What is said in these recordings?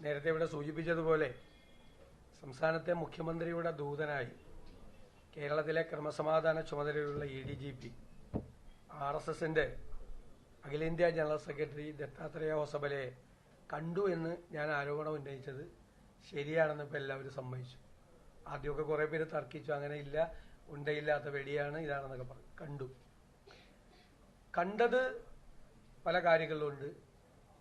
നേരത്തെ ഇവിടെ സൂചിപ്പിച്ചതുപോലെ സംസ്ഥാനത്തെ മുഖ്യമന്ത്രിയുടെ ദൂതനായി കേരളത്തിലെ ക്രമസമാധാന ചുമതലയുള്ള A D G P R S എസിന്റെ അഖിലേന്ത്യാ ജനറൽ സെക്രട്ടറി ദത്താത്രേയ ഹോസബലയെ കണ്ടു എന്ന് ഞാൻ ആരോപണം ഉന്നയിച്ചത് ശരിയാണെന്ന് ഇപ്പം എല്ലാവരും സമ്മതിച്ചു. ആദ്യമൊക്കെ കുറേ പേര് തർക്കിച്ചു അങ്ങനെ ഇല്ല ഉണ്ടയില്ലാത്ത വെടിയാണ് ഇതാണെന്നൊക്കെ പറഞ്ഞു. കണ്ടു. കണ്ടത് പല കാര്യങ്ങളിലുണ്ട്.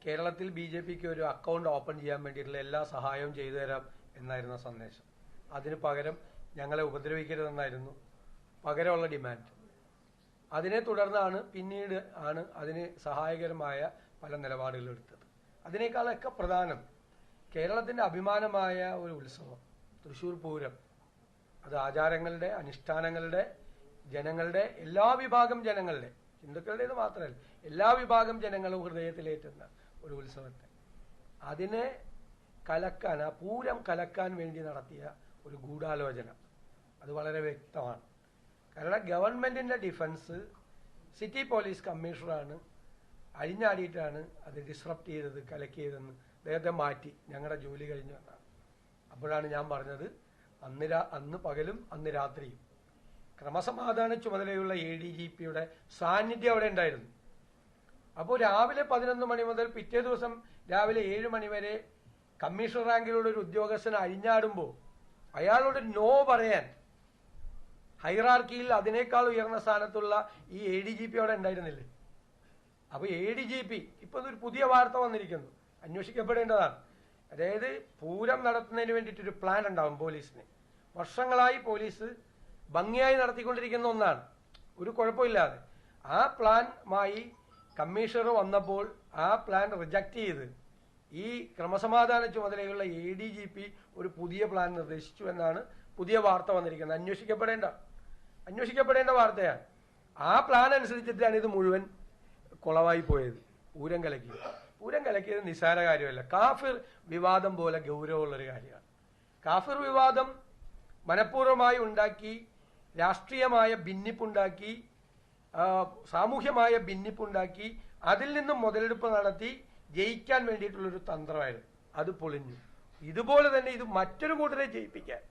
കേരളത്തിൽ ബി ജെ പിക്ക് ഒരു അക്കൗണ്ട് ഓപ്പൺ ചെയ്യാൻ വേണ്ടിയിട്ടുള്ള എല്ലാ സഹായവും ചെയ്തു തരാം എന്നായിരുന്നു സന്ദേശം. അതിന് പകരം ഞങ്ങളെ ഉപദ്രവിക്കരുതെന്നായിരുന്നു പകരമുള്ള ഡിമാൻഡ്. അതിനെ തുടർന്നാണ് പിന്നീട് ആണ് അതിന് സഹായകരമായ പല നിലപാടുകൾ എടുത്തത്. അതിനേക്കാളൊക്കെ പ്രധാനം കേരളത്തിന്റെ അഭിമാനമായ ഒരു ഉത്സവം തൃശൂർ പൂരം. അത് ആചാരങ്ങളുടെ അനുഷ്ഠാനങ്ങളുടെ ജനങ്ങളുടെ എല്ലാ വിഭാഗം ജനങ്ങളുടെ ഹിന്ദുക്കളുടേത് മാത്രമല്ല എല്ലാ വിഭാഗം ജനങ്ങളും ഹൃദയത്തിലേറ്റുന്ന ഒരു ഉത്സവത്തെ. അതിനെ കലക്കാൻ ആ പൂരം കലക്കാൻ വേണ്ടി നടത്തിയ ഒരു ഗൂഢാലോചന. അത് വളരെ വ്യക്തമാണ്. കാരണം ഗവൺമെന്റിന്റെ ഡിഫൻസ് സിറ്റി പോലീസ് കമ്മീഷണറാണ് അഴിഞ്ഞാടിയിട്ടാണ് അത് ഡിസ്റപ്റ്റ് ചെയ്തത് കലക്കിയതെന്ന് അദ്ദേഹത്തെ മാറ്റി. ഞങ്ങളുടെ ജോലി കഴിഞ്ഞു എന്നാണ്. അപ്പോഴാണ് ഞാൻ പറഞ്ഞത് അന്ന് അന്ന് പകലും അന്ന് രാത്രിയും. ക്രമസമാധാന ചുമതലയുള്ള എ ഡി ജി പിയുടെ സാന്നിധ്യം അവിടെ ഉണ്ടായിരുന്നു. അപ്പോൾ രാവിലെ പതിനൊന്ന് മണി മുതൽ പിറ്റേ ദിവസം രാവിലെ ഏഴ് മണി വരെ കമ്മീഷണർ റാങ്കിലുള്ള ഒരു ഉദ്യോഗസ്ഥൻ അഴിഞ്ഞാടുമ്പോൾ അയാളോട് നോ പറയാൻ ഹൈറാർക്കിയിൽ അതിനേക്കാൾ ഉയർന്ന സ്ഥാനത്തുള്ള ഈ എ ഡി ജി പി അവിടെ ഉണ്ടായിരുന്നില്ലേ? അപ്പോൾ എ ഡി ജി പി ഇപ്പം ഒരു പുതിയ വാർത്ത വന്നിരിക്കുന്നു. അന്വേഷിക്കപ്പെടേണ്ടതാണ്. അതായത് പൂരം നടത്തുന്നതിന് വേണ്ടിയിട്ടൊരു പ്ലാൻ ഉണ്ടാവും പോലീസിന്. വർഷങ്ങളായി പോലീസ് ഭംഗിയായി നടത്തിക്കൊണ്ടിരിക്കുന്ന ഒന്നാണ്. ഒരു കുഴപ്പമില്ലാതെ. ആ പ്ലാനുമായി കമ്മീഷണർ വന്നപ്പോൾ ആ പ്ലാൻ റിജക്ട് ചെയ്ത്. ഈ ക്രമസമാധാന ചുമതലയുള്ള എ ഡി ജി പി ഒരു പുതിയ പ്ലാൻ നിർദ്ദേശിച്ചു എന്നാണ് പുതിയ വാർത്ത വന്നിരിക്കുന്നത്. അന്വേഷിക്കപ്പെടേണ്ട. അന്വേഷിക്കപ്പെടേണ്ട വാർത്തയാണ്. ആ പ്ലാൻ അനുസരിച്ചിട്ടാണ് ഇത് മുഴുവൻ കുളവായി പോയത്. പൂരം കലക്കി പൂരം കലക്കിയത് നിസ്സാര കാര്യമല്ല. കാഫിർ വിവാദം പോലെ ഗൗരവമുള്ളൊരു കാര്യമാണ്. കാഫിർ വിവാദം മനഃപൂർവമായി ഉണ്ടാക്കി രാഷ്ട്രീയമായ ഭിന്നിപ്പുണ്ടാക്കി സാമൂഹ്യമായ ഭിന്നിപ്പുണ്ടാക്കി അതിൽ നിന്നും മുതലെടുപ്പ് നടത്തി ജയിക്കാൻ വേണ്ടിയിട്ടുള്ളൊരു തന്ത്രമായിരുന്നു. അത് പൊളിഞ്ഞു. ഇതുപോലെ തന്നെ ഇത് മറ്റൊരു കൂട്ടരെ ജയിപ്പിക്കാൻ.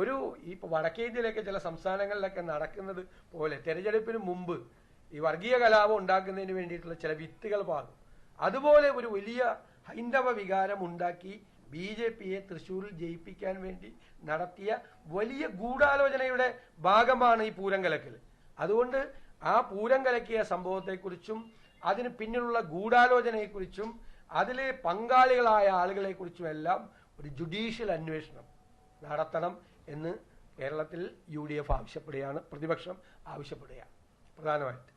ഒരു ഈ വടക്കേ ഇന്ത്യയിലൊക്കെ ചില സംസ്ഥാനങ്ങളിലൊക്കെ നടക്കുന്നത് പോലെ തെരഞ്ഞെടുപ്പിന് മുമ്പ് ഈ വർഗീയ കലാപം ഉണ്ടാക്കുന്നതിന് വേണ്ടിയിട്ടുള്ള ചില വിത്തുകൾ പാകും. അതുപോലെ ഒരു വലിയ ഹൈന്ദവ വികാരം ഉണ്ടാക്കി ബി ജെ പിയെ തൃശ്ശൂരിൽ ജയിപ്പിക്കാൻ വേണ്ടി നടത്തിയ വലിയ ഗൂഢാലോചനയുടെ ഭാഗമാണ് ഈ പൂരം കലക്കൽ അതുകൊണ്ട് ആ പൂരം കലക്കിയ സംഭവത്തെക്കുറിച്ചും അതിന് പിന്നിലുള്ള ഗൂഢാലോചനയെക്കുറിച്ചും അതിലെ പങ്കാളികളായ ആളുകളെക്കുറിച്ചും എല്ലാം ഒരു ജുഡീഷ്യൽ അന്വേഷണം നടത്തണം എന്ന് കേരളത്തിൽ യു ഡി എഫ് ആവശ്യപ്പെടുകയാണ് പ്രതിപക്ഷം ആവശ്യപ്പെടുകയാണ് പ്രധാനമായിട്ട്.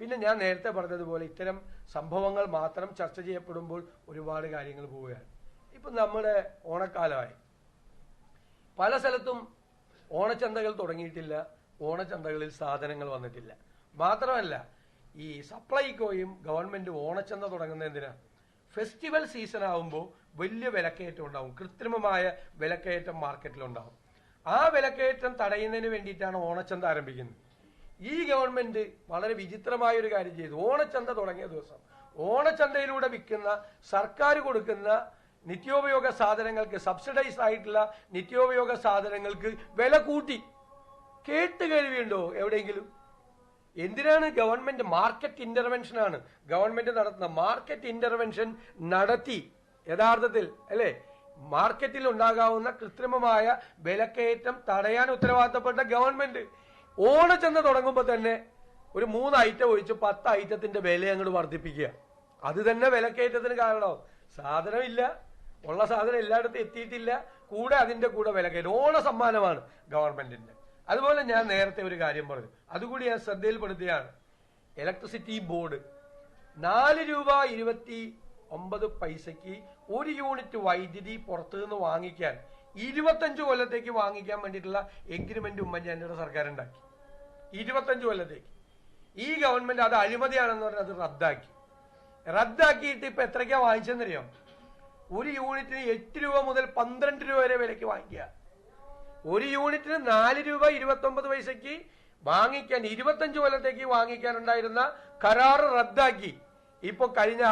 പിന്നെ ഞാൻ നേരത്തെ പറഞ്ഞതുപോലെ ഇത്തരം സംഭവങ്ങൾ മാത്രം ചർച്ച ചെയ്യപ്പെടുമ്പോൾ ഒരുപാട് കാര്യങ്ങൾ പോവുകയാണ്. ഇപ്പം നമ്മുടെ ഓണക്കാലമായി. പല സ്ഥലത്തും ഓണച്ചന്തകൾ തുടങ്ങിയിട്ടില്ല. ഓണച്ചന്തകളിൽ സാധനങ്ങൾ വന്നിട്ടില്ല. മാത്രമല്ല ഈ സപ്ലൈകോയും ഗവൺമെന്റ് ഓണച്ചന്ത തുടങ്ങുന്നത് എന്തിനാ ഫെസ്റ്റിവൽ സീസൺ ആവുമ്പോൾ വലിയ വിലക്കയറ്റം ഉണ്ടാവും കൃത്രിമമായ വിലക്കയറ്റം മാർക്കറ്റിലുണ്ടാവും. ആ വിലക്കയറ്റം തടയുന്നതിന് വേണ്ടിയിട്ടാണ് ഓണച്ചന്ത ആരംഭിക്കുന്നത്. ഈ ഗവൺമെന്റ് വളരെ വിചിത്രമായ ഒരു കാര്യം ചെയ്തു. ഓണച്ചന്ത തുടങ്ങിയ ദിവസം ഓണച്ചന്തയിലൂടെ വിൽക്കുന്ന സർക്കാർ കൊടുക്കുന്ന നിത്യോപയോഗ സാധനങ്ങൾക്ക് സബ്സിഡൈസ് ആയിട്ടുള്ള നിത്യോപയോഗ സാധനങ്ങൾക്ക് വില കൂട്ടി. കേട്ട് കേൾവിയുണ്ടോ എവിടെയെങ്കിലും? എന്തിനാണ് ഗവൺമെന്റ് മാർക്കറ്റ് ഇന്റർവെൻഷൻ ആണ്? ഗവൺമെന്റ് നടത്തുന്ന മാർക്കറ്റ് ഇന്റർവെൻഷൻ നടത്തി. യഥാർത്ഥത്തിൽ അല്ലെ? മാർക്കറ്റിൽ ഉണ്ടാകാവുന്ന കൃത്രിമമായ വിലക്കയറ്റം തടയാൻ ഉത്തരവാദിത്തപ്പെട്ട ഗവൺമെന്റ് ഓണച്ചന്ത തുടങ്ങുമ്പോൾ തന്നെ ഒരു മൂന്ന് ഐറ്റം ഒഴിച്ച് പത്ത് ഐറ്റത്തിന്റെ വില അങ്ങോട്ട് വർദ്ധിപ്പിക്കുക. അത് തന്നെ വിലക്കയറ്റത്തിന് കാരണമാവും സാധനമില്ല. ഉള്ള സാധനം എല്ലായിടത്തും എത്തിയിട്ടില്ല. കൂടെ അതിന്റെ കൂടെ വിലക്കയറ്റം. ഓണ സമ്മാനമാണ് ഗവൺമെന്റിന്റെ അതുപോലെ ഞാൻ നേരത്തെ ഒരു കാര്യം പറഞ്ഞു. അതുകൂടി ഞാൻ ശ്രദ്ധയിൽപ്പെടുത്തിയാണ് ഇലക്ട്രിസിറ്റി ബോർഡ് നാല് രൂപ ഇരുപത്തി ഒമ്പത് പൈസയ്ക്ക് ഒരു യൂണിറ്റ് വൈദ്യുതി പുറത്തു നിന്ന് വാങ്ങിക്കാൻ ഇരുപത്തഞ്ച് കൊല്ലത്തേക്ക് വാങ്ങിക്കാൻ വേണ്ടിയിട്ടുള്ള എഗ്രിമെന്റ് ഉമ്മൻചാണ്ടിയുടെ സർക്കാർ ഉണ്ടാക്കി ഇരുപത്തഞ്ച് കൊല്ലത്തേക്ക്. ഈ ഗവൺമെന്റ് അത് അഴിമതിയാണെന്ന് പറഞ്ഞ് അത് റദ്ദാക്കി. റദ്ദാക്കിയിട്ട് ഇപ്പൊ എത്രയ്ക്കാ വാങ്ങിച്ചെന്നറിയാം ഒരു യൂണിറ്റിന് എട്ട് രൂപ മുതൽ പന്ത്രണ്ട് രൂപ വരെ വിലയ്ക്ക് വാങ്ങിക്കുക. ഒരു യൂണിറ്റിന് നാല് രൂപ ഇരുപത്തി ഒമ്പത് പൈസക്ക് വാങ്ങിക്കാൻ ഇരുപത്തഞ്ച് കൊല്ലത്തേക്ക് വാങ്ങിക്കാനുണ്ടായിരുന്ന കരാറ് റദ്ദാക്കി. ഇപ്പൊ കഴിഞ്ഞ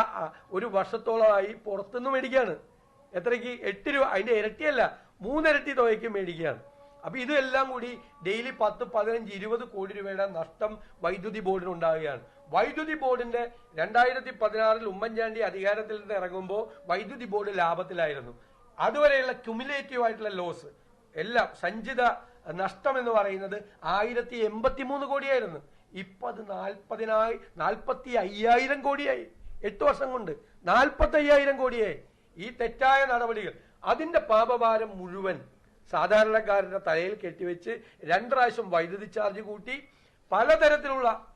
ഒരു വർഷത്തോളമായി പുറത്തുനിന്ന് മേടിക്കുകയാണ്. എത്രയ്ക്ക്? എട്ട് രൂപ. അതിന്റെ ഇരട്ടിയല്ല മൂന്നിരട്ടി തുകയ്ക്ക് മേടിക്കുകയാണ്. അപ്പൊ ഇതെല്ലാം കൂടി ഡെയിലി പത്ത് പതിനഞ്ച് ഇരുപത് കോടി രൂപയുടെ നഷ്ടം വൈദ്യുതി ബോർഡിന് ഉണ്ടാവുകയാണ്. വൈദ്യുതി ബോർഡിന്റെ രണ്ടായിരത്തി പതിനാറിൽ ഉമ്മൻചാണ്ടി അധികാരത്തിൽ നിന്ന് ഇറങ്ങുമ്പോൾ വൈദ്യുതി ബോർഡ് ലാഭത്തിലായിരുന്നു. അതുവരെയുള്ള ക്യുമുലേറ്റീവ് ആയിട്ടുള്ള ലോസ് എല്ലാം സഞ്ചിത നഷ്ടം എന്ന് പറയുന്നത് ആയിരത്തി എൺപത്തി മൂന്ന് കോടിയായിരുന്നു. ഇപ്പൊ അത് നാൽപ്പതിനായി നാൽപ്പത്തി അയ്യായിരം കോടിയായി. എട്ട് വർഷം കൊണ്ട് നാൽപ്പത്തി അയ്യായിരം കോടിയായി. ഈ തെറ്റായ നടപടികൾ. അതിന്റെ പാപഭാരം മുഴുവൻ സാധാരണക്കാരന്റെ തലയിൽ കെട്ടിവെച്ച് രണ്ട് പ്രാവശ്യം വൈദ്യുതി ചാർജ് കൂട്ടി പലതരത്തിലുള്ള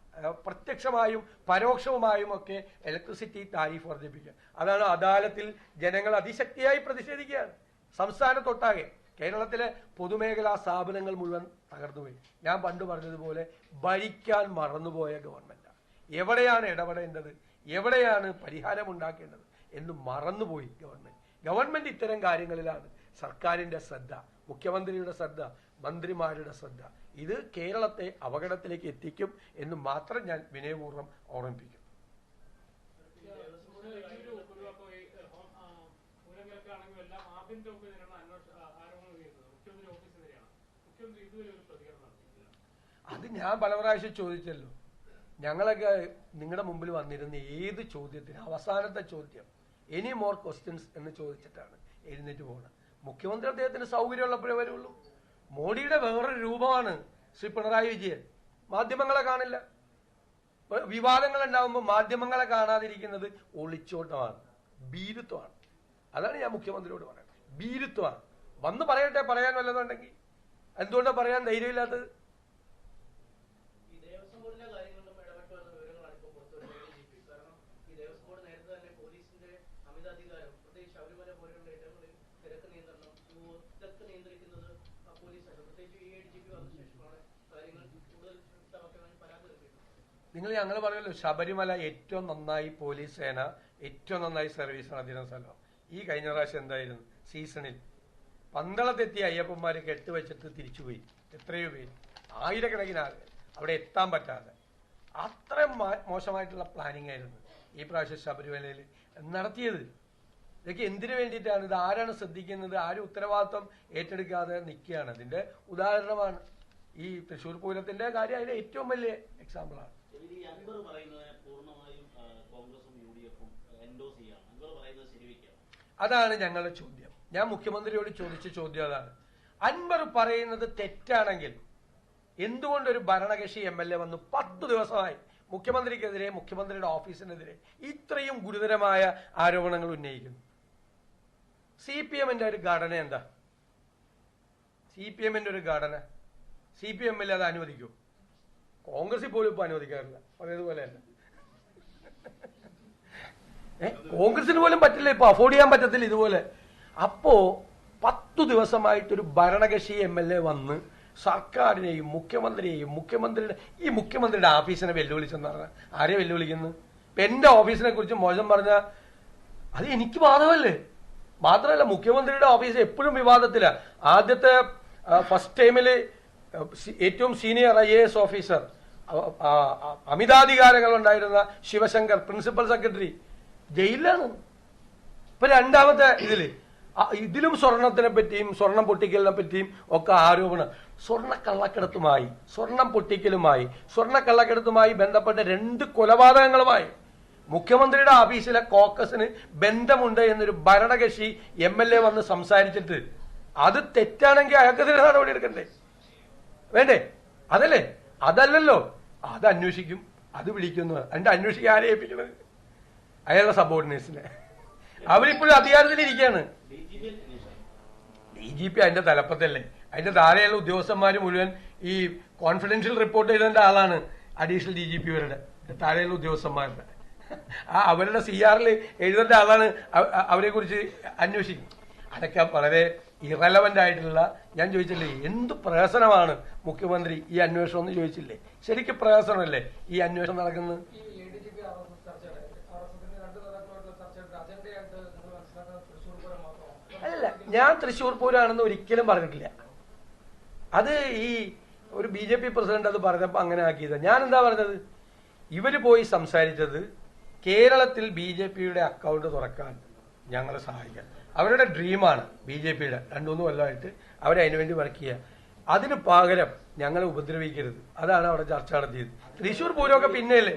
പ്രത്യക്ഷമായും പരോക്ഷവുമായും ഒക്കെ ഇലക്ട്രിസിറ്റി താരിഫ് വർദ്ധിപ്പിക്കുക. അതാണ് അദാലത്തിൽ ജനങ്ങൾ അതിശക്തിയായി പ്രതിഷേധിക്കുകയാണ്. സംസ്ഥാനത്തൊട്ടാകെ കേരളത്തിലെ പൊതുമേഖലാ സ്ഥാപനങ്ങൾ മുഴുവൻ തകർന്നുപോയി ഞാൻ പണ്ട് പറഞ്ഞതുപോലെ ഭരിക്കാൻ മറന്നുപോയ ഗവൺമെന്റ്. എവിടെയാണ് ഇടപെടേണ്ടത്? എവിടെയാണ് പരിഹാരം ഉണ്ടാക്കേണ്ടത് എന്ന് മറന്നുപോയി ഗവൺമെന്റ്. ഗവൺമെന്റ് ഇത്തരം കാര്യങ്ങളിലാണ് സർക്കാരിന്റെ ശ്രദ്ധ മുഖ്യമന്ത്രിയുടെ ശ്രദ്ധ മന്ത്രിമാരുടെ ശ്രദ്ധ. ഇത് കേരളത്തെ അപകടത്തിലേക്ക് എത്തിക്കും എന്ന് മാത്രം ഞാൻ വിനയപൂർവം ഓർമ്മിപ്പിക്കും ആഭ്യന്തര വകുപ്പിനെതിരെയാണ് അന്വേഷണ ആരോപണങ്ങൾ ഉയരുന്നത് മുഖ്യമന്ത്രി ഓഫീസിനെതിരെയാണ് മുഖ്യമന്ത്രി ഇതുവരെ ഒരു പ്രതികരണം നടത്തിയില്ല ഞാൻ പല പ്രാവശ്യം ചോദിച്ചല്ലോ. ഞങ്ങളൊക്കെ നിങ്ങളുടെ മുമ്പിൽ വന്നിരുന്ന ഏത് ചോദ്യത്തിന് അവസാനത്തെ ചോദ്യം എനി മോർ ക്വസ്റ്റ്യൻസ് എന്ന് ചോദിച്ചിട്ടാണ് എഴുന്നേറ്റ് പോകുന്നത് മുഖ്യമന്ത്രി അദ്ദേഹത്തിന് സൗകര്യമുള്ളപ്പോഴേ വരുള്ളൂ. മോഡിയുടെ വേറൊരു രൂപമാണ് ശ്രീ പിണറായി വിജയൻ. മാധ്യമങ്ങളെ കാണില്ല. വിവാദങ്ങൾ ഉണ്ടാകുമ്പോൾ മാധ്യമങ്ങളെ കാണാതിരിക്കുന്നത് ഒളിച്ചോട്ടമാണ് ഭീരുത്വമാണ്. അതാണ് ഞാൻ മുഖ്യമന്ത്രിയോട് പറയുന്നത്. ഭീരുത്വമാണ്. വന്ന് പറയട്ടെ പറയാൻ വല്ലതുണ്ടെങ്കിൽ എന്തുകൊണ്ടാണ് പറയാൻ ധൈര്യമില്ലാത്തത് ഈ ദേവസ്വം ബോർഡിലെ കാര്യങ്ങളിലും ഇടപെട്ട് വരുന്ന വിവരങ്ങളാണ് ഇപ്പോൾ പുറത്തുവരുന്നത് ADGP. കാരണം ഈ ദേവസ്വം ബോർഡ് നേരത്തെ തന്നെ പോലീസിന്റെ അമിതാധികാരം പ്രത്യേകിച്ച് ശബരിമല പോലെയുള്ള ഇടങ്ങളിൽ തിരക്ക് നിയന്ത്രണം ഈ ഇതൊക്കെ നിയന്ത്രിക്കുന്നത് ആ പോലീസാണ് പ്രത്യേകിച്ച് ഈ എ ഡി ജി പി വന്ന ശേഷമാണ് കാര്യങ്ങൾ കൂടുതൽ വ്യക്തമാക്കാൻ പരാതി നൽകിയിട്ടുണ്ട് നിങ്ങൾ ഞങ്ങൾ പറയുമല്ലോ ശബരിമല ഏറ്റവും നന്നായി പോലീസ് സേന ഏറ്റവും നന്നായി സർവീസ് നടത്തിയിരുന്ന സ്ഥലം. ഈ കഴിഞ്ഞ പ്രാവശ്യം എന്തായിരുന്നു? സീസണിൽ പന്തളത്തെത്തിയ അയ്യപ്പന്മാരെ കെട്ടുവെച്ചിട്ട് തിരിച്ചുപോയി. എത്രയോ പേര്. ആയിരക്കണക്കിന് ആളുകൾ അവിടെ എത്താൻ പറ്റാതെ. അത്രയും മോശമായിട്ടുള്ള പ്ലാനിങ് ആയിരുന്നു ഈ പ്രാവശ്യം ശബരിമലയിൽ നടത്തിയത്. ഇതൊക്കെ എന്തിനു വേണ്ടിയിട്ടാണ്? ഇത് ആരാണ് ശ്രദ്ധിക്കുന്നത്? ആരും ഉത്തരവാദിത്വം ഏറ്റെടുക്കാതെ നിൽക്കുകയാണ്. അതിന്റെ ഉദാഹരണമാണ് ഈ തൃശ്ശൂർ പൂരത്തിന്റെ കാര്യം അതിന് ഏറ്റവും വലിയ എക്സാമ്പിളാണ് അതാണ് ഞങ്ങളുടെ ചോദ്യം. ഞാൻ മുഖ്യമന്ത്രിയോട് ചോദിച്ച ചോദ്യം അതാണ്. അൻവർ പറയുന്നത് തെറ്റാണെങ്കിൽ എന്തുകൊണ്ട് ഒരു ഭരണകക്ഷി എം എൽ എ വന്നു പത്ത് ദിവസമായി മുഖ്യമന്ത്രിക്കെതിരെ മുഖ്യമന്ത്രിയുടെ ഓഫീസിനെതിരെ ഇത്രയും ഗുരുതരമായ ആരോപണങ്ങൾ ഉന്നയിക്കുന്നു? സി പി എമ്മിന്റെ ഒരു ഘടന എന്താ? സി പി എമ്മിന്റെ ഒരു ഘടന സി പി എമ്മിൽ അത് അനുവദിക്കൂ. കോൺഗ്രസിൽ പോലും ഇപ്പൊ അനുവദിക്കാറില്ല. അതേപോലെയല്ല? കോൺഗ്രസിന് പോലും പറ്റില്ല ഇപ്പൊ. അഫോർഡ് ചെയ്യാൻ പറ്റത്തില്ല ഇതുപോലെ. അപ്പോ പത്തു ദിവസമായിട്ടൊരു ഭരണകക്ഷി എം എൽ എ വന്ന് സർക്കാരിനെയും മുഖ്യമന്ത്രിയെയും മുഖ്യമന്ത്രിയുടെ ഈ മുഖ്യമന്ത്രിയുടെ ഓഫീസിനെ വെല്ലുവിളിച്ചെന്ന് പറഞ്ഞാൽ ആരെ വെല്ലുവിളിക്കുന്നു? എന്റെ ഓഫീസിനെ കുറിച്ച് മോശം പറഞ്ഞ അത് എനിക്ക് ബാധകമല്ലേ? മാത്രമല്ല മുഖ്യമന്ത്രിയുടെ ഓഫീസ് എപ്പോഴും വിവാദത്തില. ആദ്യത്തെ ഫസ്റ്റ് ടൈമിൽ ഏറ്റവും senior I A S officer അമിതാധികാരങ്ങൾ ഉണ്ടായിരുന്ന ശിവശങ്കർ പ്രിൻസിപ്പൽ സെക്രട്ടറി ജയിലിലാണ് ഇപ്പൊ രണ്ടാമത്തെ ഇതിൽ ഇതിലും സ്വർണത്തിനെ പറ്റിയും സ്വർണം പൊട്ടിക്കലിനെ പറ്റിയും ഒക്കെ ആരോപണം സ്വർണ കള്ളക്കടത്തുമായി സ്വർണം പൊട്ടിക്കലുമായി സ്വർണ കള്ളക്കടത്തുമായി ബന്ധപ്പെട്ട രണ്ട് കൊലപാതകങ്ങളുമായി മുഖ്യമന്ത്രിയുടെ ഓഫീസിലെ കോക്കസിന് ബന്ധമുണ്ട് എന്നൊരു ഭരണകക്ഷി എം എൽ എ വന്ന് സംസാരിച്ചിട്ട് അത് തെറ്റാണെങ്കിൽ അയാൾക്കെതിരെ നടപടി എടുക്കണ്ടേ? വേണ്ടേ? അതല്ലേ? അതല്ലല്ലോ. അത് അന്വേഷിക്കും. അത് വിളിക്കുന്നു. അതിന്റെ അന്വേഷിക്കാൻ ആരെ ഏൽപ്പിക്കണത്? അയാളുടെ സബോർഡിനേഴ്സിനെ അവരിപ്പോഴും അധികാരത്തിലിരിക്കുകയാണ് ഡി ജി പി അതിന്റെ തലപ്പത്തല്ലേ? അതിന്റെ താഴെയുള്ള ഉദ്യോഗസ്ഥന്മാർ മുഴുവൻ ഈ കോൺഫിഡൻഷ്യൽ റിപ്പോർട്ട് എഴുതേണ്ട ആളാണ് അഡീഷണൽ ഡി ജി പിവരുടെ. താഴെയുള്ള ഉദ്യോഗസ്ഥന്മാരുടെ. ആ അവരുടെ സി ആറിൽ എഴുതേണ്ട ആളാണ് അവ- അവരെ കുറിച്ച് അന്വേഷിക്കും. അതൊക്കെ വളരെ ഇറലവന്റ് ആയിട്ടുള്ള ഞാൻ ചോദിച്ചില്ലേ എന്ത് പ്രഹസനമാണ് മുഖ്യമന്ത്രി ഈ അന്വേഷണം എന്ന് ചോദിച്ചില്ലേ? ശരിക്കും പ്രഹസനമല്ലേ ഈ അന്വേഷണം നടക്കുന്നത്. അല്ല? ഞാൻ തൃശ്ശൂർ പൂരാണെന്ന് ഒരിക്കലും പറഞ്ഞിട്ടില്ല. അത് ഈ ഒരു ബി ജെ പി പ്രസിഡന്റ് അത് പറഞ്ഞപ്പോ അങ്ങനെ ആക്കിയത്. ഞാൻ എന്താ പറഞ്ഞത്? ഇവർ പോയി സംസാരിച്ചത് കേരളത്തിൽ ബി ജെ പിയുടെ അക്കൗണ്ട് തുറക്കാൻ. ഞങ്ങളെ സഹായിക്കാൻ അവരുടെ ഡ്രീമാണ് ബി ജെ പിയുടെ രണ്ടു മൂന്ന് കൊല്ലമായിട്ട് അവരെ അതിനുവേണ്ടി വർക്ക് ചെയ്യുക. അതിന് പകരം ഞങ്ങളെ ഉപദ്രവിക്കരുത്. അതാണ് അവിടെ ചർച്ച നടത്തിയത്. തൃശൂർ പൂരമൊക്കെ പിന്നെയല്ലേ?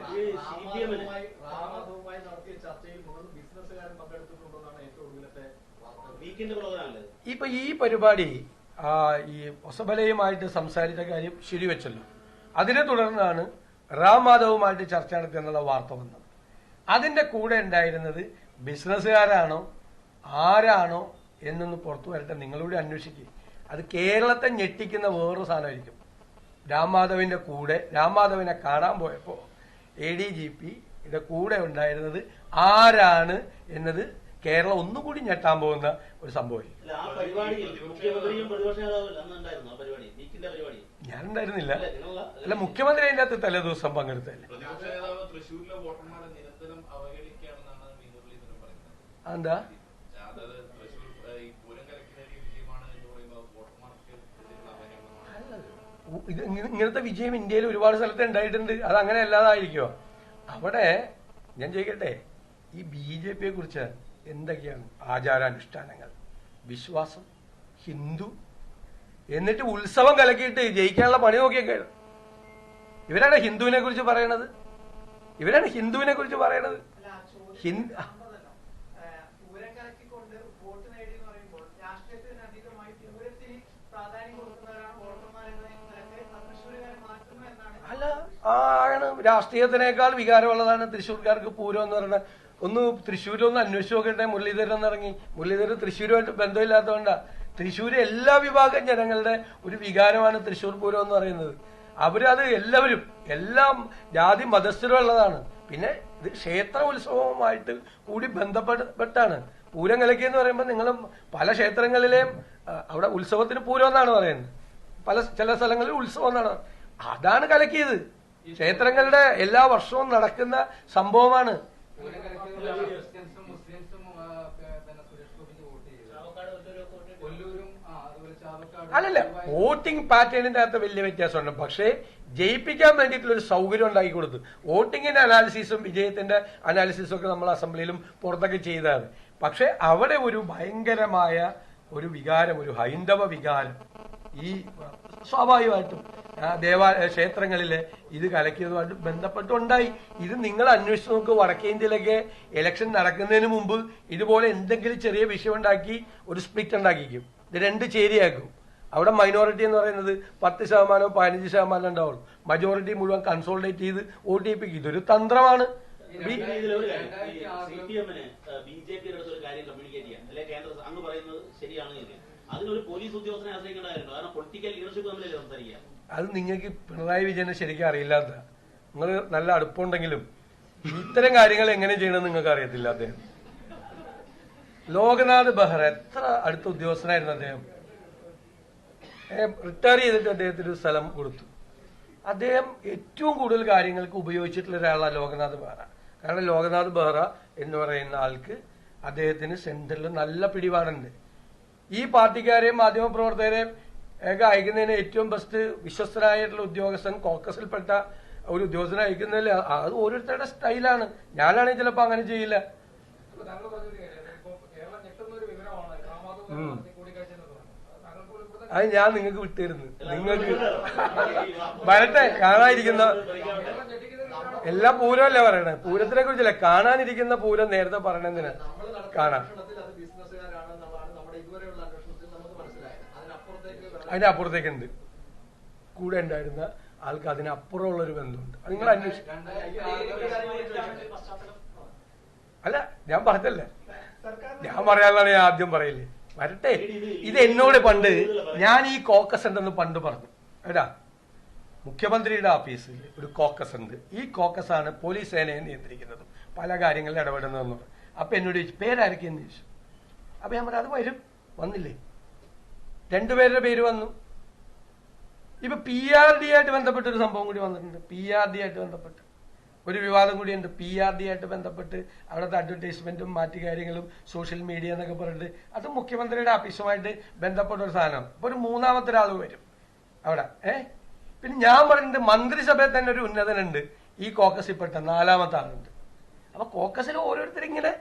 ഇപ്പൊ ഈ പരിപാടി ഈ ഒസബലയുമായിട്ട് സംസാരിച്ച കാര്യം ശരിവെച്ചല്ലോ അതിനെ തുടർന്നാണ് റാം മാധവുമായിട്ട് ചർച്ച നടത്തിയെന്നുള്ള വാർത്ത വന്നത്. അതിന്റെ കൂടെ ഉണ്ടായിരുന്നത് ബിസിനസ്സുകാരാണോ ആരാണോ എന്നൊന്ന് പുറത്തു വരട്ടെ നിങ്ങളൂടെ അന്വേഷിക്കുക അത് കേരളത്തെ ഞെട്ടിക്കുന്ന വേറൊരു സാധനമായിരിക്കും. രാംമാധവിന്റെ കൂടെ രാംമാധവിനെ കാണാൻ പോയപ്പോൾ എ ഡി ജി പി കൂടെ ഉണ്ടായിരുന്നത് ആരാണ് എന്നത് കേരളം ഒന്നുകൂടി ഞെട്ടാൻ പോകുന്ന ഒരു സംഭവം ഞാൻ ഉണ്ടായിരുന്നില്ല പരിപാടിയിൽ മുഖ്യമന്ത്രിയും പ്രതിപക്ഷ ഉണ്ടായിരുന്നു ആ പരിപാടി. വീക്കിന്റെ പരിപാടി. ഞാനുണ്ടായിരുന്നില്ല. അല്ല, നിങ്ങളല്ല. അല്ല മുഖ്യമന്ത്രി അതിന്റെ അകത്ത് തലേദിവസം പങ്കെടുത്തല്ലേ ഉ- ഇത് ഇങ്ങ- ഇങ്ങനത്തെ വിജയം ഇന്ത്യയിൽ ഒരുപാട് സ്ഥലത്ത് ഉണ്ടായിട്ടുണ്ട്. അത് അങ്ങനെ അല്ലാതായിരിക്കുമോ അവിടെ ഞാൻ ചോദിക്കട്ടെ ഈ ബി ജെ പിയെ കുറിച്ച് എന്തൊക്കെയാണ് ആചാരാനുഷ്ഠാനങ്ങൾ? വിശ്വാസം ഹിന്ദു എന്നിട്ട് ഉത്സവം കലക്കിയിട്ട് ജയിക്കാനുള്ള പണി നോക്കിയൊക്കെ ഇവരാണ് ഹിന്ദുവിനെ കുറിച്ച് പറയണത്? ഇവരാണ് ഹിന്ദുവിനെ കുറിച്ച് പറയണത്? ഹിന്ദു പൂരം കലക്കിക്കൊണ്ട് വോട്ട് നേടി എന്ന് പറയുമ്പോൾ രാഷ്ട്രീയത്തിന് അധികമായി പൂരത്തിന് പ്രാധാന്യം കൊടുക്കുന്നവരാണ് വോട്ടർമാരെന്ന നിലയ്ക്ക് തൃശ്ശൂരുകാരെ മാറ്റുന്നു എന്നാണ് അല്ല ആ ആണ്. രാഷ്ട്രീയത്തിനേക്കാൾ വികാരമുള്ളതാണ് തൃശ്ശൂർക്കാർക്ക് പൂരം എന്ന് പറയുന്നത്. ഒന്ന് തൃശ്ശൂരൊന്ന് അന്വേഷിച്ച് നോക്കട്ടെ മുരളീധരൻ എന്നിറങ്ങി മുരളീധരൻ തൃശ്ശൂരുമായിട്ട് ബന്ധമില്ലാത്തതുകൊണ്ടാ. തൃശ്ശൂർ എല്ലാ വിഭാഗം ജനങ്ങളുടെ ഒരു വികാരമാണ് തൃശ്ശൂർ പൂരം എന്ന് പറയുന്നത്. അവരത് എല്ലാവരും എല്ലാം ജാതി മതസ്ഥരുള്ളതാണ്. പിന്നെ ഇത് ക്ഷേത്ര ഉത്സവവുമായിട്ട് കൂടി ബന്ധപ്പെട്ടാണ് പൂരം കലക്കി എന്ന് പറയുമ്പോൾ നിങ്ങൾ പല ക്ഷേത്രങ്ങളിലെയും അവിടെ ഉത്സവത്തിന് പൂരം എന്നാണ് പറയുന്നത്. പല ചില സ്ഥലങ്ങളിൽ ഉത്സവം എന്നാണ്. അതാണ് കലക്കിയത്. ക്ഷേത്രങ്ങളുടെ എല്ലാ വർഷവും നടക്കുന്ന സംഭവമാണ്. അല്ലല്ല വോട്ടിംഗ് പാറ്റേണിന്റെ അകത്ത് വലിയ വ്യത്യാസമുണ്ട്. പക്ഷേ ജയിപ്പിക്കാൻ വേണ്ടിയിട്ടുള്ള ഒരു സൗകര്യം ഉണ്ടാക്കി കൊടുത്തു. വോട്ടിങ്ങിന്റെ അനാലിസിസും വിജയത്തിന്റെ അനാലിസിസും ഒക്കെ നമ്മൾ അസംബ്ലിയിലും പുറത്തൊക്കെ ചെയ്താണ് പക്ഷെ അവിടെ ഒരു ഭയങ്കരമായ ഒരു വികാരം ഒരു ഹൈന്ദവ വികാരം ഈ സ്വാഭാവികമായിട്ടും ദേവാ ക്ഷേത്രങ്ങളിലെ ഇത് കലക്കിയതുമായിട്ട് ബന്ധപ്പെട്ടുണ്ടായി. ഇത് നിങ്ങൾ അന്വേഷിച്ച് നോക്ക് വടക്കേ ഇന്ത്യയിലൊക്കെ ഇലക്ഷൻ നടക്കുന്നതിന് മുമ്പ് ഇതുപോലെ എന്തെങ്കിലും ചെറിയ വിഷയം ഉണ്ടാക്കി ഒരു സ്പ്ലിറ്റ് ഉണ്ടാക്കിക്കും. ഇത് രണ്ട് ചേരിയാക്കും. അവിടെ മൈനോറിറ്റി എന്ന് പറയുന്നത് പത്ത് ശതമാനം പതിനഞ്ച് ശതമാനം ഉണ്ടാവുള്ളൂ. മജോറിറ്റി മുഴുവൻ കൺസോൾട്ടേറ്റ് ചെയ്ത് വോട്ട് ചെയ്യിപ്പിക്കും ഇതൊരു തന്ത്രമാണ്. അതിനൊരു പോലീസ് ഉദ്യോഗസ്ഥനെ ആശ്രയിക്കേണ്ടതായിരുന്നു കാരണം പൊളിറ്റിക്കൽ ലീഡർഷിപ്പ് തമ്മിലല്ലേ സംസാരിക്കുക. അത് നിങ്ങൾക്ക് പിണറായി വിജയനെ ശരിക്കും അറിയില്ലാത്ത നിങ്ങൾ നല്ല അടുപ്പമുണ്ടെങ്കിലും ഇത്തരം കാര്യങ്ങൾ എങ്ങനെ ചെയ്യണമെന്ന് നിങ്ങൾക്ക് അറിയത്തില്ല അദ്ദേഹം. ലോകനാഥ് ബെഹ്റ എത്ര അടുത്ത ഉദ്യോഗസ്ഥനായിരുന്നു അദ്ദേഹം? റിട്ടയർ ചെയ്തിട്ട് അദ്ദേഹത്തിന് ഒരു സ്ഥലം കൊടുത്തു. അദ്ദേഹം ഏറ്റവും കൂടുതൽ കാര്യങ്ങൾക്ക് ഉപയോഗിച്ചിട്ടുള്ള ഒരാളാണ് ലോകനാഥ് ബെഹ്റ. കാരണം ലോകനാഥ് ബെഹ്റ എന്ന് പറയുന്ന ആൾക്ക് അദ്ദേഹത്തിന് സെന്ററിൽ നല്ല പിടിപാടുണ്ട്. ഈ പാർട്ടിക്കാരെയും മാധ്യമപ്രവർത്തകരെയും ഒക്കെ അയക്കുന്നതിന് ഏറ്റവും ബെസ്റ്റ് വിശ്വസ്തനായിട്ടുള്ള ഉദ്യോഗസ്ഥൻ കോക്കസിൽപ്പെട്ട ഒരു ഉദ്യോഗസ്ഥനെ അയക്കുന്നതിൽ അത് ഓരോരുത്തരുടെ സ്റ്റൈലാണ് ഞാനാണെങ്കിൽ ചിലപ്പോൾ അങ്ങനെ ചെയ്യില്ല. അത് ഞാൻ നിങ്ങൾക്ക് വിട്ടിരുന്നു നിങ്ങൾക്ക് വരട്ടെ കാണാതിരിക്കുന്ന എല്ലാ പൂരമല്ലേ പറയണേ? പൂരത്തിനെ കുറിച്ചല്ലേ? കാണാനിരിക്കുന്ന പൂരം നേരത്തെ പറയണെന്തിനാ കാണാം അന്വേഷണത്തിൽ അത് ബിസിനസ്സുകാരാണെന്നുള്ളതാണ് നമ്മുടെ ഇതുവരെയുള്ള അന്വേഷണത്തിൽ നമുക്ക് മനസ്സിലായത് അതിനപ്പുറത്തേക്ക് വേറെ- അതിന്റെ അപ്പുറത്തേക്കുണ്ട്. കൂടെ ഉണ്ടായിരുന്ന ആൾക്ക് അതിനപ്പുറമുള്ള ഒരു ബന്ധമുണ്ട്. അത് നിങ്ങൾ അന്വേഷിക്കും. അല്ല ഞാൻ പറഞ്ഞല്ലേ ഞാൻ പറയാനാണ് ഞാൻ ആദ്യം പറയില്ലേ വരട്ടെ. ഇത് എന്നോട് പണ്ട് ഞാൻ ഈ കോക്കസ് ഉണ്ടെന്ന് പണ്ട് പറഞ്ഞു. എടാ മുഖ്യമന്ത്രിയുടെ ഓഫീസിൽ ഒരു കോക്കസ് ഉണ്ട്. ഈ കോക്കസ് ആണ് പോലീസ് സേനയെ നിയന്ത്രിക്കുന്നതും. പല കാര്യങ്ങളിൽ ഇടപെടുന്നതെന്ന് പറഞ്ഞു. അപ്പൊ എന്നോട് ചോദിച്ചു പേരായിരിക്കും ചോദിച്ചു? അപ്പൊ ഞാൻ പറഞ്ഞു അത് വരും. വന്നില്ലേ? രണ്ടുപേരുടെ പേര് വന്നു. ഇപ്പൊ പി ആർ ഡി ആയിട്ട് ബന്ധപ്പെട്ട ഒരു സംഭവം കൂടി വന്നിട്ടുണ്ട്. പി ആർ ഡി ആയിട്ട് ബന്ധപ്പെട്ട്. ഒരു വിവാദം കൂടിയുണ്ട് പി ആർ ഡി ആയിട്ട് ബന്ധപ്പെട്ട് അവിടുത്തെ അഡ്വർടൈസ്മെന്റും മറ്റു കാര്യങ്ങളും സോഷ്യൽ മീഡിയ എന്നൊക്കെ പറഞ്ഞിട്ട് അത് മുഖ്യമന്ത്രിയുടെ ഓഫീസുമായിട്ട് ബന്ധപ്പെട്ട ഒരു സാധനം. അപ്പൊ ഒരു മൂന്നാമത്തെ ഒരാൾ വരും. അവിടെ. ഏ? പിന്നെ ഞാൻ പറഞ്ഞിട്ടുണ്ട് മന്ത്രിസഭയിൽ തന്നെ ഒരു ഉന്നതനുണ്ട്. ഈ കോക്കസിൽ പെട്ട നാലാമത്തെ ആളുണ്ട്. അപ്പൊ കോക്കസിൽ ഓരോരുത്തർ ഇങ്ങനെ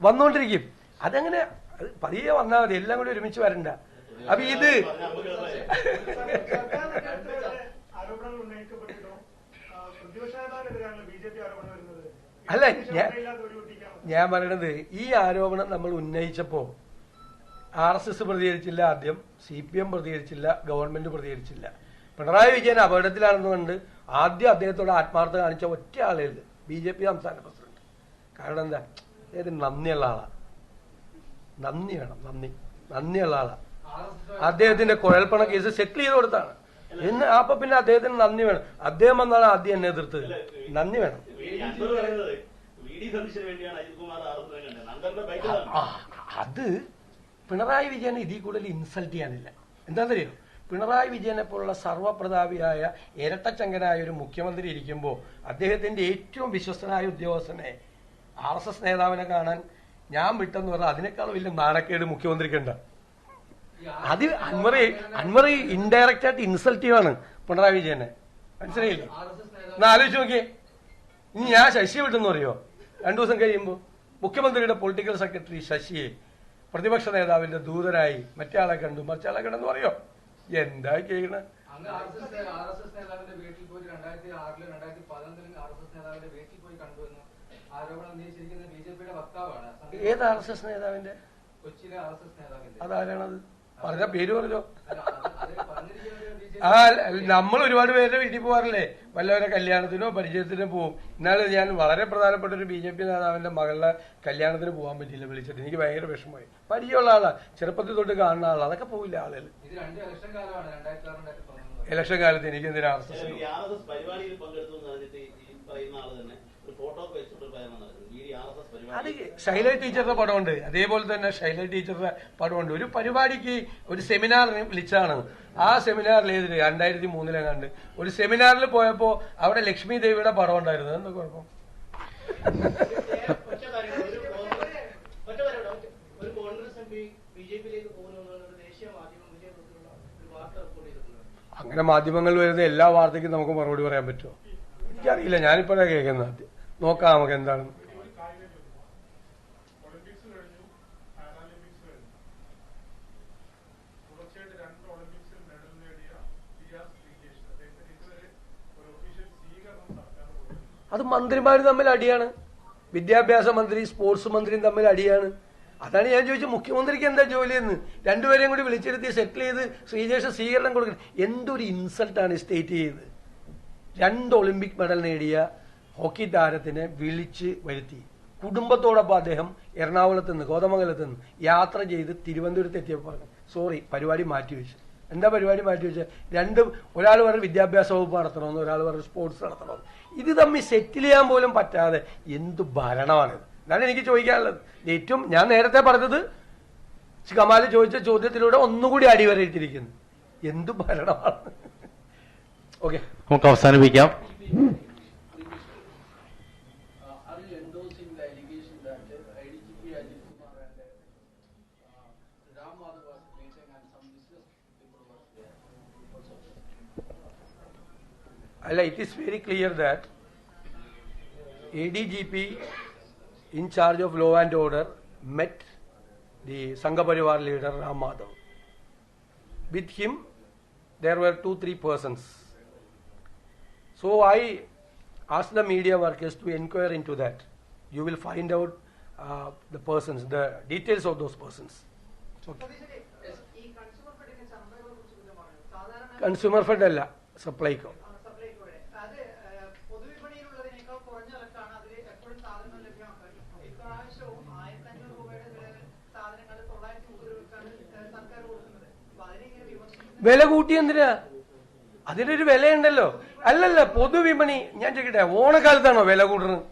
വന്നുകൊണ്ടിരിക്കും അതങ്ങനെ പതിയെ വന്നാൽ മതി. എല്ലാം കൂടി ഒരുമിച്ച് വരണ്ട. അപ്പൊ ഇത് അല്ല, ഞാൻ- പറയണത് ഈ ആരോപണം നമ്മൾ ഉന്നയിച്ചപ്പോ ആർ എസ് എസ് പ്രതികരിച്ചില്ല ആദ്യം സി പി എം പ്രതികരിച്ചില്ല ഗവൺമെന്റ് പ്രതികരിച്ചില്ല. പിണറായി വിജയൻ അപകടത്തിലാണെന്ന് കണ്ട് ആദ്യം അദ്ദേഹത്തോട് ആത്മാർത്ഥത കാണിച്ച ഒറ്റ ആളേ ഉള്ളൂ. ബി ജെ പി സംസ്ഥാന പ്രസിഡന്റ്. കാരണം എന്താ? ഏത് നന്ദിയുള്ള ആളാണ് നന്ദി വേണം നന്ദി. നന്ദിയുള്ള ആളാ. അദ്ദേഹത്തിന്റെ കുഴൽപ്പണ കേസ് സെറ്റിൽ ചെയ്ത് കൊടുത്താണ്. എന്ന് അപ്പൊ പിന്നെ അദ്ദേഹത്തിന് നന്ദി വേണം. അദ്ദേഹം വന്നാണ് ആദ്യം എന്നെ എതിർത്തത് നന്ദി വേണം. അത് പിണറായി വിജയനെ ഇതിൽ കൂടുതൽ ഇൻസൾട്ട് ചെയ്യാനില്ല. എന്താണെന്നറിയോ? പിണറായി വിജയനെ പോലുള്ള സർവപ്രതാപിയായ ഇരട്ടച്ചങ്കനായ ഒരു മുഖ്യമന്ത്രി ഇരിക്കുമ്പോൾ അദ്ദേഹത്തിന്റെ ഏറ്റവും വിശ്വസ്തനായ ഉദ്യോഗസ്ഥനെ ആർ എസ് എസ് നേതാവിനെ കാണാൻ ഞാൻ വിട്ടെന്ന് പറഞ്ഞാൽ അതിനേക്കാൾ വലിയ നാണക്കേട് മുഖ്യമന്ത്രിക്കുണ്ട് അത് അൻവർ അൻവർ ഇൻഡയറക്റ്റ് ആയിട്ട് ഇൻസൾട്ടീവ് ആണ് പിണറായി വിജയനെ. മനസ്സിലായില്ലേ? എന്നാ ആലോചിച്ച് നോക്കിയേ. ഇനി ഞാൻ ശശിയെ വിട്ടെന്ന് പറയോ രണ്ടു ദിവസം കഴിയുമ്പോൾ മുഖ്യമന്ത്രിയുടെ പൊളിറ്റിക്കൽ സെക്രട്ടറി ശശിയെ പ്രതിപക്ഷ നേതാവിന്റെ ദൂതനായി മറ്റേ ആളെ കണ്ടു മറ്റേ കണ്ടെന്ന് പറയോ എന്താ ചെയ്യണ? ഏത് ആർ എസ് എസ് നേതാവിന്റെ കൊച്ചിയിലെ ആർ എസ് എസ് നേതാവിന്റെ. അതാരാണത്? പറഞ്ഞ പേര് പറഞ്ഞോ? ആ നമ്മൾ ഒരുപാട് പേരുടെ വീട്ടിൽ പോകാറില്ലേ വല്ലവരെ കല്യാണത്തിനോ പരിചയത്തിനോ പോവും. എന്നാലും ഞാൻ വളരെ പ്രധാനപ്പെട്ട ഒരു ബി ജെ പി നേതാവിന്റെ മകളുടെ കല്യാണത്തിന് പോകാൻ പറ്റിയില്ല വിളിച്ചിട്ട്. എനിക്ക് ഭയങ്കര വിഷമമായി. പരിചയമുള്ള ആളാ. ചെറുപ്പത്തിൽ തൊട്ട് കാണുന്ന ആളാ. അതൊക്കെ പോവില്ല ആളുകൾ. ഇത് രണ്ട് ഇലക്ഷൻ കാലത്ത് എനിക്ക് എന്തിനാ ആർ എസ് എസ് അത് ശൈല ടീച്ചറുടെ പടമുണ്ട്. അതേപോലെ തന്നെ ശൈല ടീച്ചറുടെ പടമുണ്ട്. ഒരു പരിപാടിക്ക് ഒരു സെമിനാറിന് വിളിച്ചാണ് ആ സെമിനാറിൽ ഏത് രണ്ടായിരത്തി മൂന്നിലെങ്ങാണ്ട് ഒരു സെമിനാറിൽ പോയപ്പോ അവിടെ ലക്ഷ്മി ദേവിയുടെ പടം ഉണ്ടായിരുന്നു. എന്താ കുഴപ്പം? അങ്ങനെ മാധ്യമങ്ങൾ വരുന്ന എല്ലാ വാർത്തയ്ക്കും നമുക്ക് മറുപടി പറയാൻ പറ്റുമോ? എനിക്കറിയില്ല. ഞാനിപ്പോഴാണ് കേൾക്കുന്നത്. നോക്കാം നമുക്ക് എന്താണെന്ന് ഒരു കായിക ചോദ്യം ഒളിമ്പിക്സ് കഴിഞ്ഞു പാരാലിമ്പിക്സ് കഴിഞ്ഞു തുടർച്ചയായിട്ട് രണ്ട് ഒളിമ്പിക്സിൽ മെഡൽ നേടിയ റിയാസ് ശ്രീകേഷ് അദ്ദേഹത്തിന് ഇതുവരെ ഒരു ഒഫീഷ്യൽ സ്വീകരണം സർക്കാർ കൊടുത്തിട്ടില്ല അത് മന്ത്രിമാർ തമ്മിൽ അടിയാണ്. വിദ്യാഭ്യാസ മന്ത്രി സ്പോർട്സ് മന്ത്രിയും തമ്മിൽ അടിയാണ്. അതാണ് ഞാൻ ചോദിച്ചത്. മുഖ്യമന്ത്രിക്ക് എന്താ ജോലി ജോലിയെന്ന്? രണ്ടുപേരെയും കൂടി വിളിച്ചിരുത്തി സെറ്റിൽ ചെയ്ത് ശ്രീജേഷ് സ്വീകരണം കൊടുക്കണം. എന്തൊരു ഇൻസൾട്ടാണ് സ്റ്റേറ്റ് ചെയ്തത് രണ്ട് ഒളിമ്പിക് മെഡൽ നേടിയ ഹോക്കി താരത്തിനെ വിളിച്ച് വരുത്തി. കുടുംബത്തോടൊപ്പം അദ്ദേഹം എറണാകുളത്ത് നിന്ന് കോതമംഗലത്ത് നിന്ന് യാത്ര ചെയ്ത് തിരുവനന്തപുരത്ത് എത്തിയപ്പോൾ പറഞ്ഞു സോറി പരിപാടി മാറ്റിവെച്ചു എന്താ പരിപാടി മാറ്റിവെച്ചത് രണ്ട് ഒരാൾ പറഞ്ഞ് വിദ്യാഭ്യാസ വകുപ്പ് നടത്തണമെന്ന് ഒരാൾ പറഞ്ഞ് സ്പോർട്സ് നടത്തണമെന്ന്. ഇത് തമ്മിൽ സെറ്റിൽ ചെയ്യാൻ പോലും പറ്റാതെ എന്ത് ഭരണമാണിത്? അതാണ് എനിക്ക് ചോദിക്കാനുള്ളത്. ഏറ്റവും ഞാൻ നേരത്തെ പറഞ്ഞത് കമാൽ ചോദിച്ച ചോദ്യത്തിലൂടെ ഒന്നുകൂടി അടിവരയിട്ടിരിക്കുന്നു. എന്ത് ഭരണമാണ്? ഓക്കെ നമുക്ക് അവസാനിപ്പിക്കാം. It is very clear that ADGP, in charge of law and order, met the Sangh Parivar leader ಪರಿವಾರ with him there were two three persons. So i asked the media workers to inquire into that. You will find out uh, the persons the details of those persons. Okay. Consumer fed alla supply co വില കൂട്ടി എന്തിനാ? അതിനൊരു വിലയുണ്ടല്ലോ. അല്ലല്ല പൊതുവിപണി. ഞാൻ ചോദിക്കട്ടെ ഓണക്കാലത്താണോ വില കൂടുന്നത്?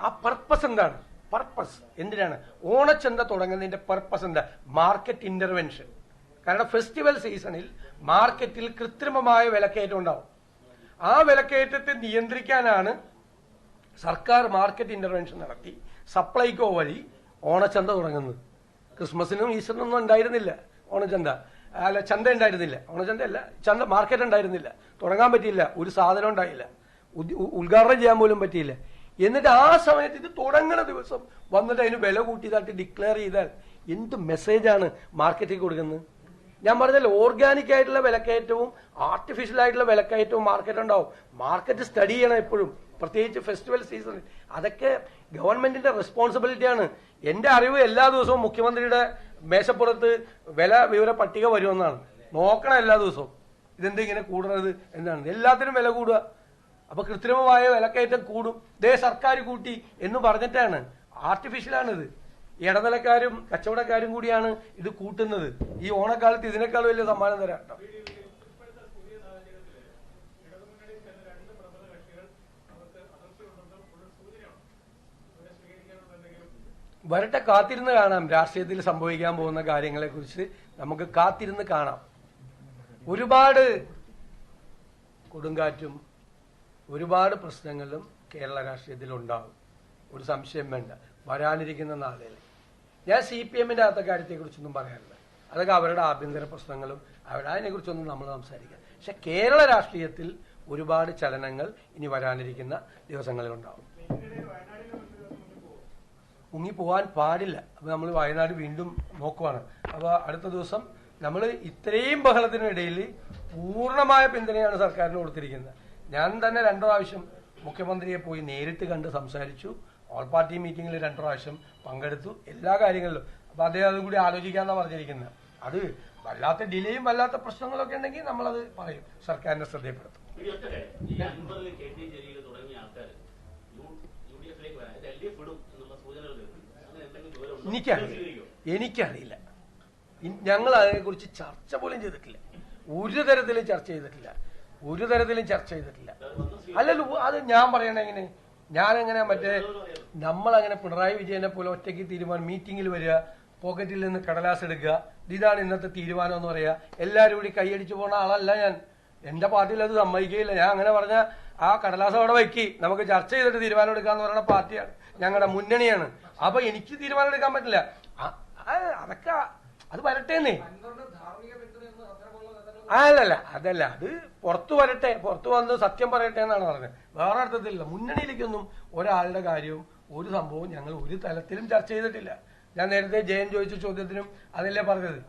ആ പർപ്പസ് എന്താണ്? പർപ്പസ് എന്തിനാണ്? ഓണച്ചന്ത തുടങ്ങുന്നതിന്റെ പർപ്പസ് എന്താ? മാർക്കറ്റ് ഇന്റർവെൻഷൻ കാരണം ഫെസ്റ്റിവൽ സീസണിൽ മാർക്കറ്റിൽ കൃത്രിമമായ വിലക്കയറ്റം ഉണ്ടാവും. ആ വിലക്കയറ്റത്തെ നിയന്ത്രിക്കാനാണ് സർക്കാർ മാർക്കറ്റ് ഇന്റർവെൻഷൻ നടത്തി സപ്ലൈകോ വഴി ഓണച്ചന്ത തുടങ്ങുന്നത്. ക്രിസ്മസിനും ഈസ്റ്ററിനൊന്നും ഉണ്ടായിരുന്നില്ല ഓണച്ചന്ത. അല്ല ചന്ത ഉണ്ടായിരുന്നില്ല. ഓണച്ചന്ത അല്ല ചന്ത മാർക്കറ്റ് ഉണ്ടായിരുന്നില്ല. തുടങ്ങാൻ പറ്റിയില്ല. ഒരു സാധനം ഉണ്ടായില്ല. ഉദ്- ഉദ്ഘാടനം ചെയ്യാൻ പോലും പറ്റിയില്ല. എന്നിട്ട് ആ സമയത്ത് ഇത് തുടങ്ങുന്ന ദിവസം വന്നിട്ട് അതിന് വില കൂട്ടിയതായിട്ട് ഡിക്ലെയർ ചെയ്താൽ എന്ത് മെസ്സേജാണ് മാർക്കറ്റിൽ കൊടുക്കുന്നത്? ഞാൻ പറഞ്ഞല്ലോ ഓർഗാനിക് ആയിട്ടുള്ള വിലക്കയറ്റവും ആർട്ടിഫിഷ്യൽ ആയിട്ടുള്ള വിലക്കയറ്റവും മാർക്കറ്റ് ഉണ്ടാവും. മാർക്കറ്റ് സ്റ്റഡി ചെയ്യണം എപ്പോഴും. പ്രത്യേകിച്ച് ഫെസ്റ്റിവൽ സീസണിൽ അതൊക്കെ ഗവൺമെന്റിന്റെ റെസ്പോൺസിബിലിറ്റിയാണ് എന്റെ അറിവ് എല്ലാ ദിവസവും മുഖ്യമന്ത്രിയുടെ മേശപ്പുറത്ത് വില വിവര പട്ടിക വരുമെന്നാണ്. നോക്കണം എല്ലാ ദിവസവും. ഇതെന്താ ഇങ്ങനെ കൂടുന്നത് എന്നാണ്. എല്ലാത്തിനും വില കൂടുക. അപ്പൊ കൃത്രിമമായ വിലക്കയറ്റം കൂടും. ദേ സർക്കാർ കൂട്ടി എന്ന് പറഞ്ഞിട്ടാണ്. ആർട്ടിഫിഷ്യലാണിത് ഇടനിലക്കാരും കച്ചവടക്കാരും കൂടിയാണ് ഇത് കൂട്ടുന്നത്. ഈ ഓണക്കാലത്ത് ഇതിനേക്കാൾ വലിയ സമ്മാനം തരാം കേട്ടോ ഇപ്പോഴത്തെ പുതിയ സാഹചര്യത്തിൽ ഇടതുമുന്നണിയിൽ തന്നെ രണ്ട് പ്രബല കക്ഷികൾ അവർക്ക് അതൃപ്തിയുണ്ടെന്ന് ഒരു സൂചനയാണ് അവരെ സ്വീകരിക്കാനുള്ള എന്തെങ്കിലും വരട്ടെ കാത്തിരുന്ന് കാണാം. രാഷ്ട്രീയത്തിൽ സംഭവിക്കാൻ പോകുന്ന കാര്യങ്ങളെ കുറിച്ച് നമുക്ക് കാത്തിരുന്ന് കാണാം. ഒരുപാട് കൊടുങ്കാറ്റും ഒരുപാട് പ്രശ്നങ്ങളും കേരള രാഷ്ട്രീയത്തിൽ ഉണ്ടാകും ഒരു സംശയം വേണ്ട. വരാനിരിക്കുന്ന നാളിൽ. ഞാൻ സി പി എമ്മിന്റെ അകത്തെ കാര്യത്തെക്കുറിച്ചൊന്നും പറയാറില്ല. അതൊക്കെ അവരുടെ ആഭ്യന്തര പ്രശ്നങ്ങളും അവരുടെ അതിനെക്കുറിച്ചൊന്നും നമ്മൾ സംസാരിക്കാം. പക്ഷെ കേരള രാഷ്ട്രീയത്തിൽ ഒരുപാട് ചലനങ്ങൾ ഇനി വരാനിരിക്കുന്ന ദിവസങ്ങളിൽ ഉണ്ടാവും ഇതിനിടെ വയനാടിനെ മറ്റൊരു ദിവസം മുന്നിൽ പോകും മുങ്ങി പോകാൻ പാടില്ല. അപ്പൊ നമ്മൾ വയനാട് വീണ്ടും നോക്കുവാണ്. അപ്പൊ അടുത്ത ദിവസം നമ്മൾ ഇത്രയും ബഹളത്തിനിടയിൽ പൂർണമായ പിന്തുണയാണ് സർക്കാരിന് കൊടുത്തിരിക്കുന്നത്. ഞാൻ തന്നെ രണ്ടു പ്രാവശ്യം മുഖ്യമന്ത്രിയെ പോയി നേരിട്ട് കണ്ട് സംസാരിച്ചു. ഓൾ പാർട്ടി മീറ്റിംഗിൽ രണ്ടു പ്രാവശ്യം പങ്കെടുത്തു. എല്ലാ കാര്യങ്ങളിലും. അപ്പൊ അദ്ദേഹം അതും കൂടി ആലോചിക്കാമെന്നാണ് പറഞ്ഞിരിക്കുന്നത് അത് വല്ലാത്ത ഡിലേയും വല്ലാത്ത പ്രശ്നങ്ങളൊക്കെ ഉണ്ടെങ്കിൽ നമ്മളത് പറയും. സർക്കാരിനെ ശ്രദ്ധയപ്പെടുത്തും ഈ ഒറ്റ കാര്യം, ഈ അൻവറിൽ കെ ടി ജലീൽ തുടങ്ങിയ ആൾക്കാർ യു ഡി എഫിലേക്ക് വരാൻ എൽ ഡി എഫ് ഇടും എന്നുള്ള സൂചനകൾ കേൾക്കുന്നുണ്ട് അങ്ങനെ എന്തെങ്കിലും ദൂരം ഉണ്ടോ? എനിക്കറിയില്ല? എനിക്കറിയില്ല. ഞങ്ങൾ അതിനെക്കുറിച്ച് ചർച്ച പോലും ചെയ്തിട്ടില്ല. ഒരു തരത്തിലും ചർച്ച ചെയ്തിട്ടില്ല. ഒരു തരത്തിലും ചർച്ച ചെയ്തിട്ടില്ല. അല്ലല്ലോ അത് ഞാൻ പറയണ എങ്ങനെ? ഞാനെങ്ങനെ മറ്റേ നമ്മളങ്ങനെ പിണറായി വിജയനെ പോലെ ഒറ്റയ്ക്ക് തീരുമാനം മീറ്റിംഗിൽ വരിക പോക്കറ്റിൽ നിന്ന് കടലാസ് എടുക്കുക ഇതാണ് ഇന്നത്തെ തീരുമാനം എന്ന് പറയുക എല്ലാവരും കൂടി കൈയടിച്ചു പോണ ആളല്ല ഞാൻ. എന്റെ പാർട്ടിയിൽ അത് സമ്മതിക്കുകയില്ല. ഞാൻ അങ്ങനെ പറഞ്ഞ ആ കടലാസം അവിടെ വയ്ക്കി നമുക്ക് ചർച്ച ചെയ്തിട്ട് തീരുമാനം എടുക്കാന്ന് പറയുന്ന പാർട്ടിയാണ്. ഞങ്ങളുടെ മുന്നണിയാണ്. അപ്പൊ എനിക്ക് തീരുമാനം എടുക്കാൻ പറ്റില്ല. അതൊക്കെ അത് വരട്ടേന്നേ. അല്ലല്ല അതല്ല. അത് പുറത്തു വരട്ടെ. പുറത്തു വന്ന് സത്യം പറയട്ടെ എന്നാണ് പറഞ്ഞത്. വേറെ അർത്ഥത്തിലില്ല. മുന്നണിയിലേക്കൊന്നും ഒരാളുടെ കാര്യവും ഒരു സംഭവവും ഞങ്ങൾ ഒരു തലത്തിലും ചർച്ച ചെയ്തിട്ടില്ല. ഞാൻ നേരത്തെ ജയൻ ചോദിച്ച ചോദ്യത്തിനും അതല്ലേ പറഞ്ഞത്.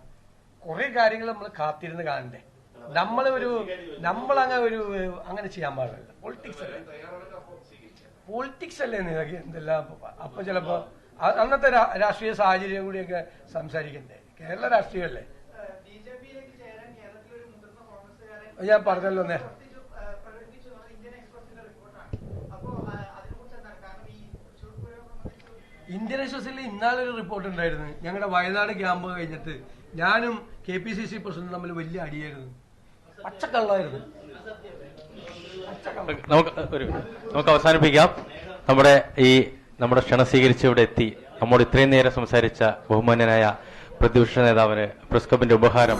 കുറെ കാര്യങ്ങൾ നമ്മൾ കാത്തിരുന്ന് കാണണ്ടേ? നമ്മൾ ഒരു നമ്മളങ്ങ ഒരു അങ്ങനെ ചെയ്യാൻ പാടില്ല. പൊളിറ്റിക്സ് അല്ലേ? പൊളിറ്റിക്സ് അല്ലേ നിങ്ങൾക്ക് എന്തെല്ലാം അപ്പൊ- ചിലപ്പോ അന്നത്തെ രാഷ്ട്രീയ സാഹചര്യം കൂടിയൊക്കെ സംസാരിക്കണ്ടേ? കേരള രാഷ്ട്രീയമല്ലേ? ഞാൻ പറഞ്ഞല്ലോ നേ. ഇന്ത്യൻ എക്സ്പ്രസിൽ ഇന്നാളൊരു റിപ്പോർട്ട് ഉണ്ടായിരുന്നു. ഞങ്ങളുടെ വയനാട് ക്യാമ്പ് കഴിഞ്ഞിട്ട് ഞാനും K P C C president തമ്മിൽ വലിയ അടിയായിരുന്നു. പച്ചക്കള്ളായിരുന്നു പച്ചക്കള്ളം. നമുക്ക് ഒരു നമുക്ക് അവസാനിപ്പിക്കാം. നമ്മുടെ ഈ നമ്മുടെ ക്ഷണം സ്വീകരിച്ച് ഇവിടെ എത്തി. നമ്മോട് ഇത്രയും നേരം സംസാരിച്ച ബഹുമാന്യനായ പ്രതിപക്ഷ നേതാവിന് പ്രസ് ക്ലബിന്റെ ഉപഹാരം.